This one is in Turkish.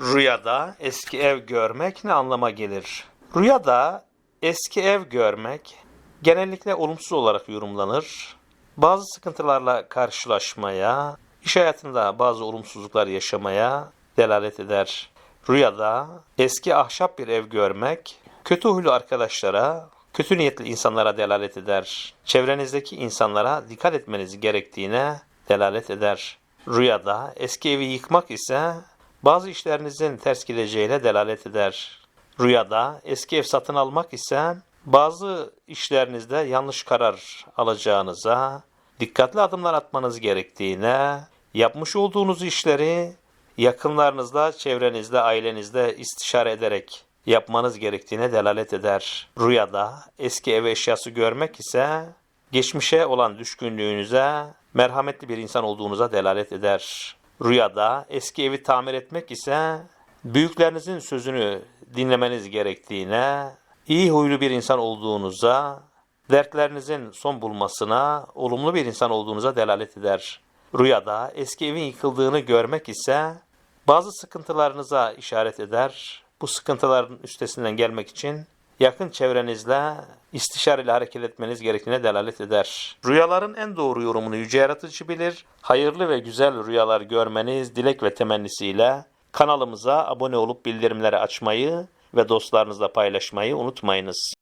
Rüyada eski ev görmek ne anlama gelir? Rüyada eski ev görmek genellikle olumsuz olarak yorumlanır. Bazı sıkıntılarla karşılaşmaya, iş hayatında bazı olumsuzluklar yaşamaya delalet eder. Rüyada eski ahşap bir ev görmek, kötü huylu arkadaşlara, kötü niyetli insanlara delalet eder. Çevrenizdeki insanlara dikkat etmeniz gerektiğine delalet eder. Rüyada eski evi yıkmak ise bazı işlerinizin ters gideceğine delalet eder. Rüyada eski ev satın almak ise bazı işlerinizde yanlış karar alacağınıza, dikkatli adımlar atmanız gerektiğine, yapmış olduğunuz işleri yakınlarınızla, çevrenizde, ailenizde istişare ederek yapmanız gerektiğine delalet eder. Rüyada eski ev eşyası görmek ise geçmişe olan düşkünlüğünüze, merhametli bir insan olduğunuza delalet eder. Rüyada eski evi tamir etmek ise büyüklerinizin sözünü dinlemeniz gerektiğine, iyi huylu bir insan olduğunuza, dertlerinizin son bulmasına, olumlu bir insan olduğunuza delalet eder. Rüyada eski evin yıkıldığını görmek ise bazı sıkıntılarınıza işaret eder. Bu sıkıntıların üstesinden gelmek için yakın çevrenizle istişareyle hareket etmeniz gerektiğine delalet eder. Rüyaların en doğru yorumunu yüce yaratıcı bilir. Hayırlı ve güzel rüyalar görmeniz dilek ve temennisiyle kanalımıza abone olup bildirimleri açmayı ve dostlarınızla paylaşmayı unutmayınız.